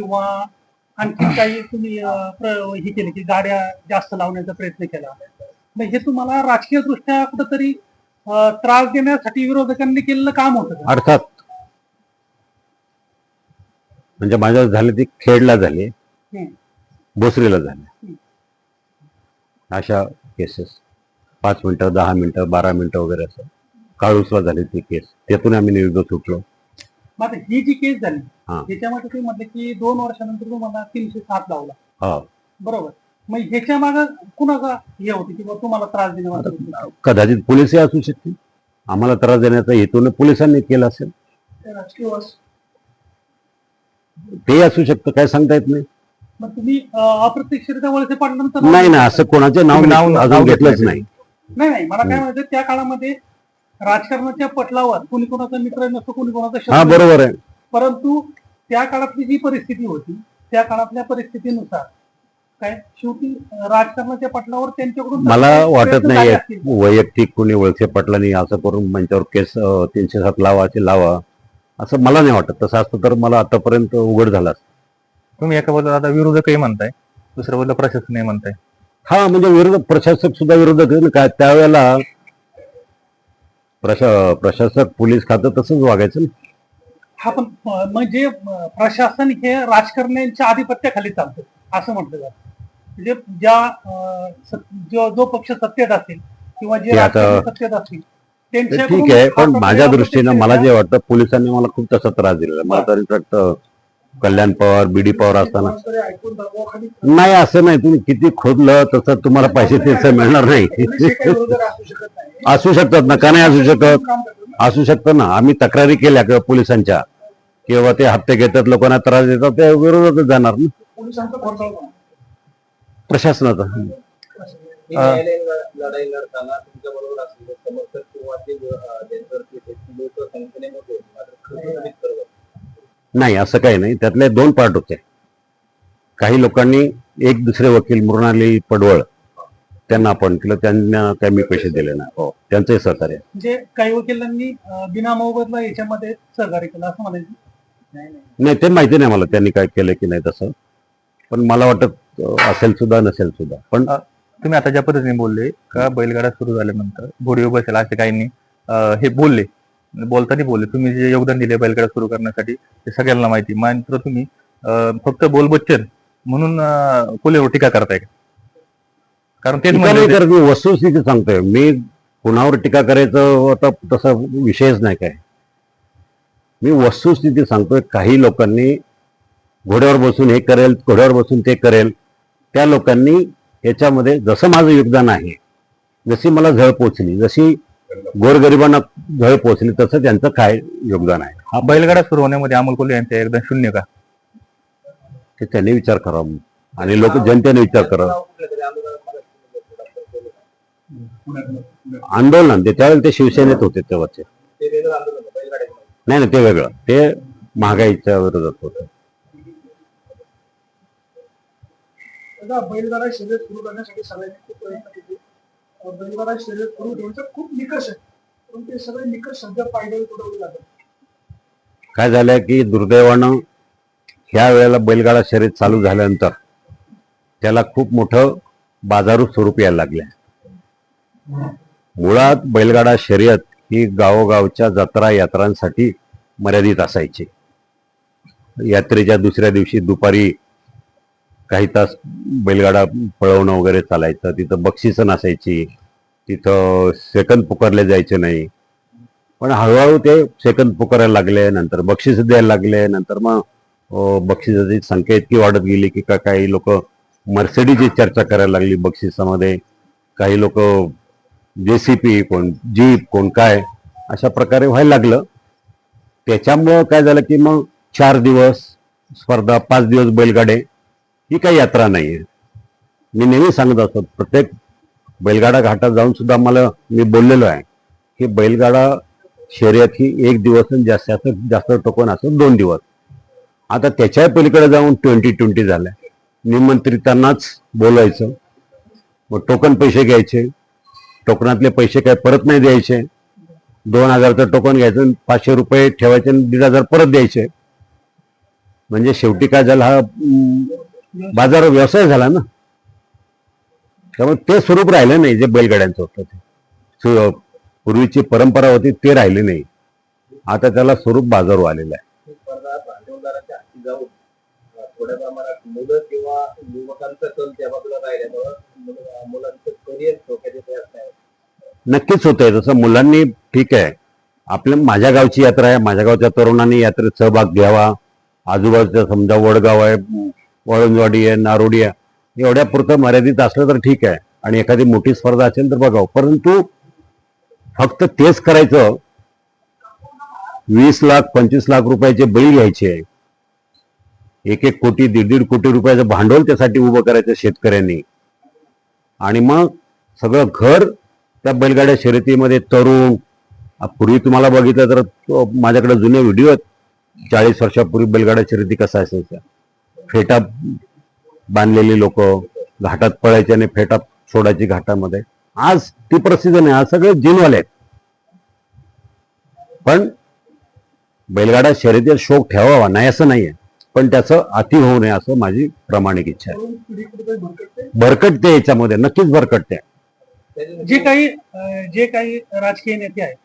किंवा आणखी काही तुम्ही हे केले की गाड्या जास्त लावण्याचा प्रयत्न केला. मग हे तुम्हाला राजकीय दृष्ट्या कुठंतरी त्रास देण्यासाठी विरोधकांनी केलेलं काम होतं? अर्थात म्हणजे माझ्या झाले ती खेडला झाली. भोसरीला झाले. अशा केसेस पाच मिनिटं दहा मिनिटं बारा मिनिटं वगैरे असं. काळूसला झाली ती केस त्यातून आम्ही निवृत्त सुटलो. मग आता ही जी केस झाली हा. त्याच्यामध्ये तुम्ही म्हटलं की दोन वर्षानंतर तुम्हाला तीनशे सात लावला. हा. बरोबर. मग ह्याच्या मागे कुणाचा हे होते किंवा तुम्हाला त्रास देण्याचा कदाचित पोलिसही असू शकतील. आम्हाला त्रास देण्याचा हेतून पोलिसांनी केला असेल. ते असू शकतं काय सांगता येत नाही. मग तुम्ही अं, अप्रत्यक्षरित्या वळसे पाडल्यानंतर नाही ना असं कोणाचे नाव तुम्ही नाव- अजून घेतलंच घेतलं नाही. नाही नाही मला काय म्हणायचं त्या काळामध्ये राजकारणाच्या पटलावर कोणी कोणाचा मित्र नसतो कोणी कोणाचा हा बरोबर आहे परंतु त्या काळातली जी परिस्थिती होती त्या काळातल्या परिस्थितीनुसार काय शेवटी राजकारणाच्या पटलावर त्यांच्याकडून मला वाटत नाही. वैयक्तिक कोणी वळसे पटलानी असं करून त्यांच्यावर केस तीनशे सात लावा असे लावा असं मला नाही वाटत तसं असतं तर मला आतापर्यंत उघड झाला असतं. तुम्ही एका बाजूला आता विरोधकही म्हणताय दुसऱ्या बाजूला प्रशासनही म्हणताय हा म्हणजे विरोधक प्रशासक सुद्धा विरोधक काय त्यावेळेला प्रशा प्रशासक पोलीस खातं तसंच वागायचं ना? हा पण म्हणजे प्रशासन हे राजकारण्यांच्या आधिपत्याखाली चालतं असं म्हटलं जातं. म्हणजे ज्या सत- जो जो पक्ष सत्तेत असेल किंवा जे ते आता- राजकारणी सत्तेत असतील ते त्यांच्याकडून ठीक आहे हा पण माझ्या दृष्टीनं मला जे वाटतं पोलिसांनी मला खूप तसा त्रास दिलेला मला तर in fact Kalyan Pawar BD Pawar असताना. नाही असं नाही. तुम्ही किती खोदलं तसं तुम्हाला पैसे त्याचं मिळणार नाही. असू शकतात ना. का नाही असू शकत. असू शकतं ना. आम्ही तक्रारी केल्या किंवा पोलिसांच्या. किंवा ते हप्ते घेतात लोकांना त्रास देतात ते विरोधातच जाणार ना. प्रशासनाचा. लढाई लढताना तुमच्या बरोबर नाही असं काही नाही. त्यातले दोन पार्ट होते. काही लोकांनी एक दुसरे वकील मृणाली पडवळ त्यांना आपण केलं. त्यांना काही मी पैसे दिले नाही. हो. त्यांचंही सहकार्य. म्हणजे काही वकिलांनी बिना मोबदला याच्यामध्ये सहकार्य केलं असं म्हणायचं? नाही नाही. नाही ते माहिती नाही मला त्यांनी काय केलं की नाही तसं. पण मला वाटत असेल सुद्धा नसेल सुद्धा. पण तुम्ही आता ज्या पद्धतीने बोलले का बैलगाडा सुरू झाल्यानंतर घोडी बसेल असे काहींनी अं, हे बोलले बोलताना बोलले. तुम्ही जे योगदान दिले बैलगाडा सुरू करण्यासाठी ते सगळ्यांना माहिती. मात्र तुम्ही फक्त बोल बच्चन म्हणून अं, कोल्हेवर टीका करताय का? कारण तेच नाही म्हणजे मी वस्तुस्थिती सांगतोय. मी कुणावर टीका करायचं आता तसा विषयच नाही काय. मी वस्तुस्थिती सांगतोय काही लोकांनी घोड्यावर बसून हे करेल घोड्यावर बसून ते करेल. त्या लोकांनी याच्यामध्ये जसं माझं योगदान आहे जशी मला झळ पोचली जशी गोरगरिबांना झळ पोचली तसं त्यांचं काय योगदान आहे? हा बैलगाडा सुरू होण्यामध्ये अमोल कोल्हे यांचं एकदम शून्य का? ते त्यांनी विचार करावा आणि लोक जनतेने विचार करावा आंदोलन ते त्यावेळेला ते शिवसेनेत होते तेव्हाचे. नाही नाही ते वेगळं. ते महागाईच्या विरोधात होतं. बैलगाडा शर्यत सुरू करण्यासाठी सगळ्यांनी खूप प्रयत्न केले. अं, शर्यत सुरू खूप निकष आहे. पण ते सगळे निकष सध्या पायदळ तुडवले जातात. काय झालंय की दुर्दैवानं ह्या वेळेला बैलगाडा शर्यत चालू झाल्यानंतर त्याला खूप मोठं बाजारू स्वरूप यायला लागले मुळात बैलगाडा शर्यत ही गावोगावच्या जत्रा यात्रांसाठी मर्यादित असायची. यात्रेच्या दुसऱ्या दिवशी दुपारी काही तास बैलगाडा पळवणं वगैरे चालायचं तिथं बक्षिसं नसायची तिथं सेकंद पुकारले जायचे नाही. पण हळूहळू ते सेकंद पुकारायला लागले नंतर बक्षीस द्यायला लागले नंतर मग बक्षिसाची संख्या इतकी वाढत गेली की का काही लोक मर्सिडीची चर्चा करायला लागली बक्षिसामध्ये. काही लोक जे सी पी कोण जीप कोण काय अशा प्रकारे व्हायला लागलं. त्याच्यामुळं काय झालं की मग चार दिवस स्पर्धा पाच दिवस बैलगाडे ही काही यात्रा नाही आहे मी नेहमी सांगत असतो प्रत्येक बैलगाडा घाटात जाऊन सुद्धा मला मी बोललेलो आहे की बैलगाडा शर्यत ही एक दिवस आणि जास्तीत जास्त टोकन असं दोन दिवस. आता त्याच्या पलीकडे जाऊन ट्वेंटी ट्वेंटी झालंय. निमंत्रितांनाच बोलायचं. मग टोकन पैसे घ्यायचे. टोकनातले पैसे काय परत नाही द्यायचे. दोन हजारचं टोकन घ्यायचं पाचशे रुपये ठेवायचे आणि दीड हजार परत द्यायचे. म्हणजे शेवटी काय झालं हा बाजार व्यवसाय झाला ना. त्यामुळे ते स्वरूप राहिलं नाही जे बैलगाड्यांचं होतं ते. पूर्वीची परंपरा होती ते राहिले नाही. आता त्याला स्वरूप बाजारू आलेलं आहे. नक्कीच होत आहे नक्कीच जसं मुलांनी ठीक आहे. आपल्या माझ्या गावची यात्रा आहे. माझ्या गावच्या तरुणांनी यात्रेत सहभाग घ्यावा. आजूबाजूच्या समजा वडगाव आहे वळणवाडी आहे नारोडी आहे. एवढ्या पुरतं मर्यादित असलं तर ठीक आहे. आणि एखादी मोठी स्पर्धा असेल तर बघावं. परंतु फक्त तेच करायचं वीस लाख पंचवीस लाख रुपयाचे बैल घ्यायचे एक एक कोटी दीड दीड कोटी रुपयाचं भांडवल त्यासाठी उभं करायचं शेतकऱ्यांनी. आणि मग सगळं घर त्या बैलगाड्या शर्यतीमध्ये तरुण पूर्वी तुम्हाला बघितलं तर माझ्याकडे जुने व्हिडिओ आहेत. चाळीस वर्षापूर्वी बैलगाड्या शर्यती कसा असायचा फेटा बांधलेली लोक घाटात पळायचे आणि फेटा सोडायची घाटामध्ये. आज ती प्रसिद्ध नाही आज सगळे जिनवाले आहेत. पण बैलगाडा शर्यतीचा शोक ठेवावा नाही असं नाहीये. पण त्याचं अति होऊ नये असं माझी प्रामाणिक इच्छा आहे. भरकटते. याच्यामध्ये नक्कीच भरकटते जे काही जे काही राजकीय नेते आहेत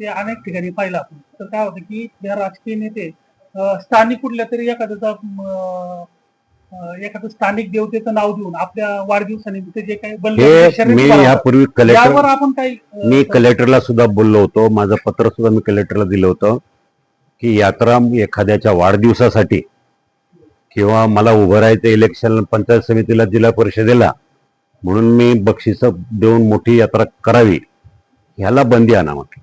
ते अनेक ठिकाणी पाहिलं आपण. तर काय होतं की या राजकीय नेते स्थानिक कुठल्या तरी एखाद्याचा एखादं स्थानिक देवतेचं नाव देऊन आपल्या वाढदिवसानिमित्त जे काही मी यापूर्वी कलेक्टर आपण काही मी कलेक्टरला सुद्धा बोललो होतो. माझं पत्र सुद्धा मी कलेक्टरला दिलं होतं की यात्रा एखाद्याच्या वाढदिवसासाठी किंवा मला उभं राहायचं इलेक्शन पंचायत समितीला जिल्हा परिषदेला म्हणून मी बक्षिस देऊन मोठी यात्रा करावी ह्याला बंदी आणा म्हटलं.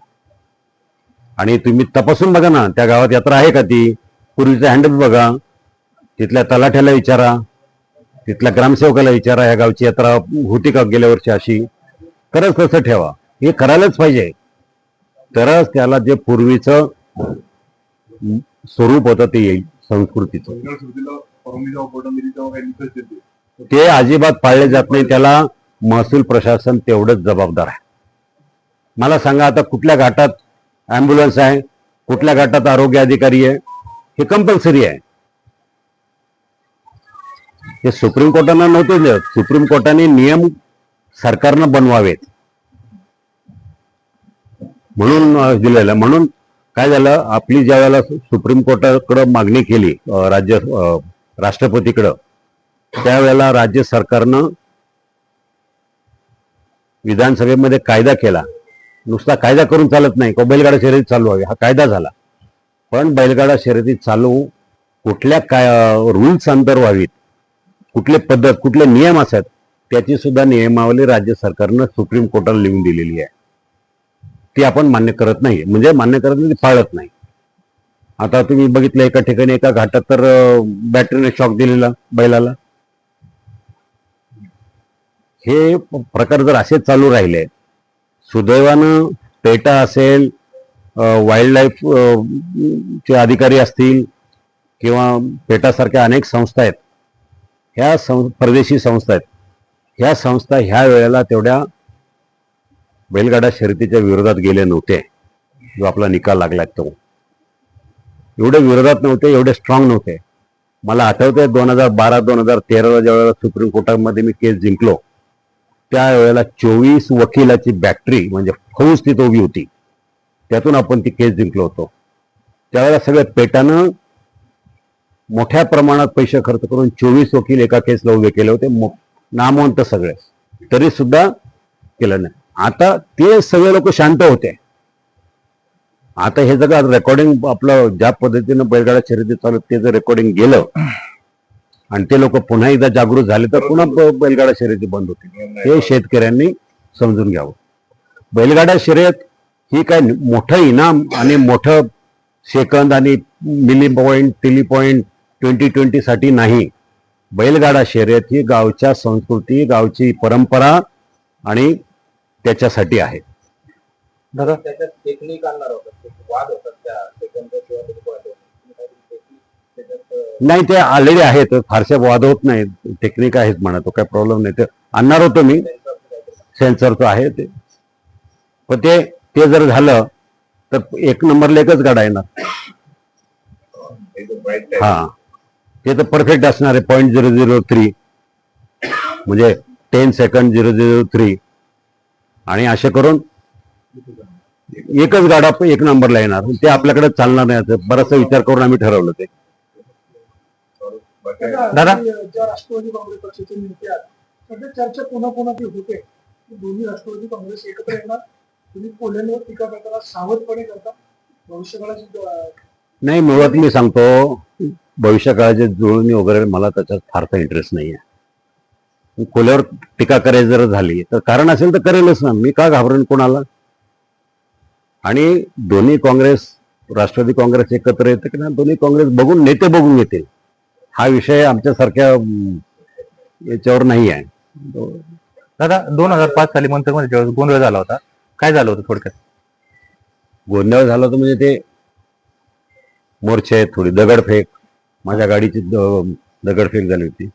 आणि तुम्ही तपासून बघा ना त्या गावात यात्रा आहे का ती? पूर्वीचं हँडल बघा. तिथल्या तलाठ्याला विचारा. तिथल्या ग्रामसेवकाला विचारा. ह्या गावची यात्रा होती का गेल्या वर्षी अशी? खरंच तसं ठेवा. हे करायलाच पाहिजे. तरच त्याला जे पूर्वीचं स्वरूप होतं ते येईल संस्कृतीचं. ते अजिबात पाळले जात नाही. त्याला महसूल प्रशासन तेवढंच जबाबदार आहे. मला सांगा आता कुठल्या घाटात ॲम्ब्युलन्स आहे? कुठल्या घाटात आरोग्य अधिकारी आहे? हे कंपल्सरी आहे. हे सुप्रीम कोर्टाने नव्हते दिलं. सुप्रीम कोर्टाने नियम सरकारनं बनवावेत. म्हणून दिलेलं. म्हणून काय झालं? आपली ज्या वेळेला सुप्रीम कोर्टाकडं मागणी केली राज्य राष्ट्रपतीकडं त्यावेळेला राज्य सरकारनं विधानसभेमध्ये कायदा केला. नुसता कायदा करून चालत नाही. का बैलगाडा शर्यत चालू व्हावी. हा कायदा झाला. पण बैलगाडा शर्यती चालू कुठल्या काय रूल्स अंतर व्हावीत? कुठले पद्धत कुठले नियम असतात त्याची सुद्धा नियमावली राज्य सरकारनं सुप्रीम कोर्टाला लिहून दिलेली आहे. ती आपण मान्य करत नाही. म्हणजे मान्य करत नाही पाळत नाही. आता तुम्ही बघितलं एका ठिकाणी एका घाटात तर बॅटरीने शॉक दिलेला बैलाला. हे प्रकार जर असेच चालू राहिले सुदैवानं पेटा असेल वाईल्ड लाईफ चे अधिकारी असतील किंवा पेटासारख्या अनेक संस्था आहेत ह्या सं परदेशी संस्था आहेत. ह्या संस्था ह्या वेळेला तेवढ्या बैलगाडा शर्यतीच्या विरोधात गेले नव्हते. जो आपला निकाल लागला तो. एवढे विरोधात नव्हते एवढे स्ट्रॉंग नव्हते. मला आठवतंय दोन हजार बारा दोन हजार तेराला ज्यावेळेला सुप्रीम कोर्टामध्ये मी केस जिंकलो त्यावेळेला चोवीस वकिलाची बॅटरी म्हणजे फौज तिथं उभी होती. त्यातून आपण ती केस जिंकलो होतो. त्यावेळेला सगळ्या पेटानं मोठ्या प्रमाणात पैसे खर्च करून चोवीस वकील एका केसला उभे केले होते. नामवंत सगळे तरी सुद्धा केलं नाही. आता ते सगळे लोक शांत होते. आता हे सगळं रेकॉर्डिंग आपलं ज्या पद्धतीनं बैलगाडा शर्यती चालू ते जर रेकॉर्डिंग गेलं आणि ते लोक पुन्हा एकदा जागृत झाले तर पुन्हा बैलगाडा शर्यती बंद होते हे शेतकऱ्यांनी समजून घ्यावं. बैलगाडा शर्यत ही काय मोठं इनाम आणि मोठं सेकंद आणि मिली पॉईंट टिली पॉईंट ट्वेंटी ट्वेंटी साठी नाही. बैलगाडा शर्यत ही गावच्या संस्कृती गावची परंपरा आणि त्याच्यासाठी आहे. नाही ते आलेले आहेत. फारसे वाद होत नाही. टेक्निक आहेत म्हणा तो काय प्रॉब्लेम नाही. ते आणणार होतो मी. सेन्सरचं आहे ते. पण ते ते जर झालं तर एक नंबरला एकच गाडा येणार. हा. ते तर परफेक्ट असणार आहे. पॉईंट झिरो झिरो थ्री म्हणजे ten second zero zero three आणि असे करून एकच गाडा एक नंबरला येणार. ते आपल्याकडे चालणार नाही असं. बराचसा विचार करून आम्ही ठरवलं ते. दादा? राष्ट्रवादी काँग्रेस पक्षाचे नेते आहेत सध्या चर्चा पुन्हा पुन्हा होते. दोन्ही राष्ट्रवादी काँग्रेस एकत्र येणार. तुम्ही कोल्ह्यांवर टीका करताना सावधपणे करता? भविष्यकाळाची नाही मुळात मी सांगतो भविष्यकाळाची जुळणी वगैरे मला त्याच्यात फारसा इंटरेस्ट नाही आहे खोल्यावर टीका करायची जर झाली तर कारण असेल तर करेलच ना. मी का घाबरेन कोणाला? आणि दोन्ही काँग्रेस राष्ट्रवादी काँग्रेस एकत्र येते की नाही दोन्ही काँग्रेस बघून नेते बघून येतील हा विषय आमच्यासारख्या याच्यावर नाही आहे दादा दोन हजार पाच साली मंत्रमध्ये ज्यावेळेस गोंधळ झाला होता काय झालं होतं थोडक्यात? गोंधळ झाला तर म्हणजे ते मोर्चे थोडी दगडफेक. माझ्या गाडीची द- दगडफेक झाली होती.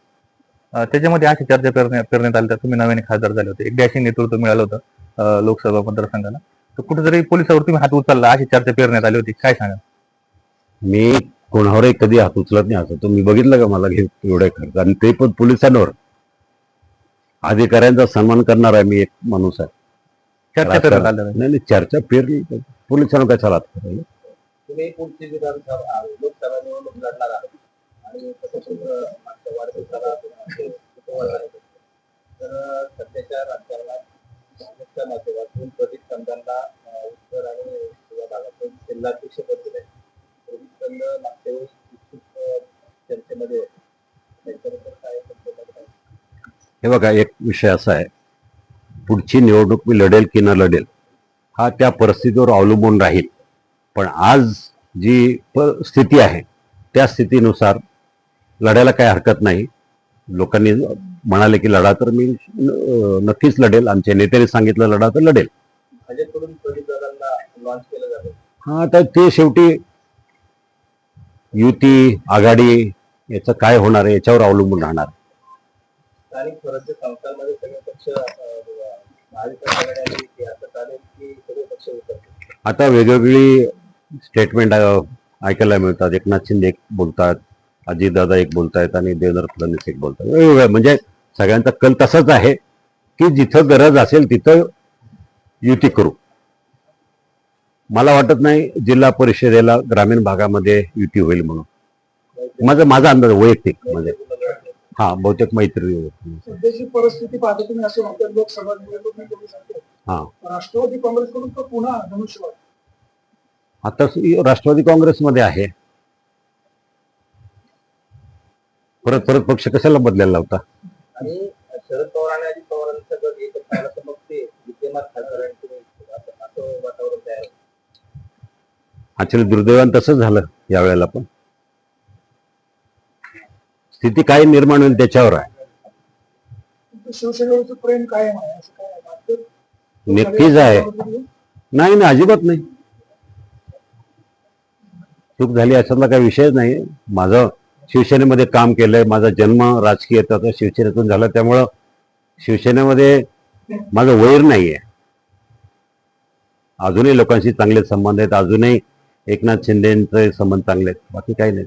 अं, त्याच्यामध्ये अशी चर्चा करण्या- करण्यात आली तर तुम्ही नव्याने खासदार झाले होते. एक डॅशिंग नेतृत्व मिळालं होतं अं, लोकसभा मतदारसंघाला. तर कुठेतरी पोलिसावर तुम्ही हात उचलला अशी चर्चा पेरण्यात आली होती. काय सांगा मी कोणावरही कधी हात उचलत नाही असं. तुम्ही बघितलं का मला एवढे खर्च? आणि ते पण पोलिसांवर. अधिकाऱ्यांचा सन्मान करणार आहे मी एक माणूस आहे. चर्चा करण्यात आल्या नाही. नाही चर्चा पेरली पोलिसांना हात करायला तुम्ही पुढची विधानसभा लोकसभा निवडणूक लढणार आहात आणि मागच्या वाढदिवसाला. तर सध्याच्या राजकारणात काँग्रेसच्या माध्यमातून प्रदीप चंदांना अं, उत्तर आणि या भागातून जिल्हाध्यक्षपद दिले प्रदीप चंद मागच्या इच्छुक चर्चेमध्ये त्याच्याबद्दल काय? हे बघा एक विषय असा आहे. पुढची निवडणूक मी लढेल की न लढेल हा त्या परिस्थितीवर अवलंबून राहील. पण आज जी स्थिती आहे त्या स्थितीनुसार लढायला काही हरकत नाही. लोकांनी म्हणाले की लढा तर मी नक्कीच लढेल. आमच्या नेत्याने सांगितलं लढा तर लढेल. हा तर ते शेवटी युती आघाडी याचं काय होणार आहे याच्यावर अवलंबून राहणार. स्थानिक स्वराज्य संस्थांमध्ये सगळे पक्ष अं, महाविकास आघाडी आली की असं चालेल की सगळे पक्ष उतरतील? आता वेगवेगळी स्टेटमेंट ऐकायला मिळतात. एकनाथ शिंदे एक बोलतात अजितदादा एक बोलतायत आणि देवेंद्र फडणवीस एक बोलतात. वेगवेगळ्या म्हणजे सगळ्यांचा कल तसाच आहे की जिथं गरज असेल तिथं युती करू. मला वाटत नाही जिल्हा परिषदेला ग्रामीण भागामध्ये युती होईल म्हणून. माझा माझा अंदाज वैयक्तिक म्हणजे. हा बहुतेक मैत्री होईल. सध्याची परिस्थिती पाहता तुम्ही असं म्हणतात लोकसभा निवडणूक सांगतो हा. राष्ट्रवादी काँग्रेसकडून तर पुन्हा धनुष्यबाण आता स- राष्ट्रवादी काँग्रेसमध्ये आहे. परत परत पक्ष कशाला बदलायला लावता? आणि शरद पवार आणि अजित पवारांचं गट एकत्र झालं तर मग ते विद्यमान खासदारांची असं असं वातावरण तयार होतं. ऍक्च्युली दुर्दैवान तसंच झालं यावेळेला पण? स्थिती काय निर्माण होईल त्याच्यावर आहे. शिवसेनेवरचं प्रेम आहे काय नक्कीच आहे. नाही नाही अजिबात नाही. चूक झाली अशातला काही विषयच नाही. माझं शिवसेनेमध्ये काम केलंय माझा जन्म राजकीय शिवसेनेतून झाला त्यामुळं शिवसेनेमध्ये माझं वैर नाहीये. अजूनही लोकांशी चांगले संबंध आहेत अजूनही एकनाथ शिंदेचे संबंध चांगले आहेत बाकी काही नाही.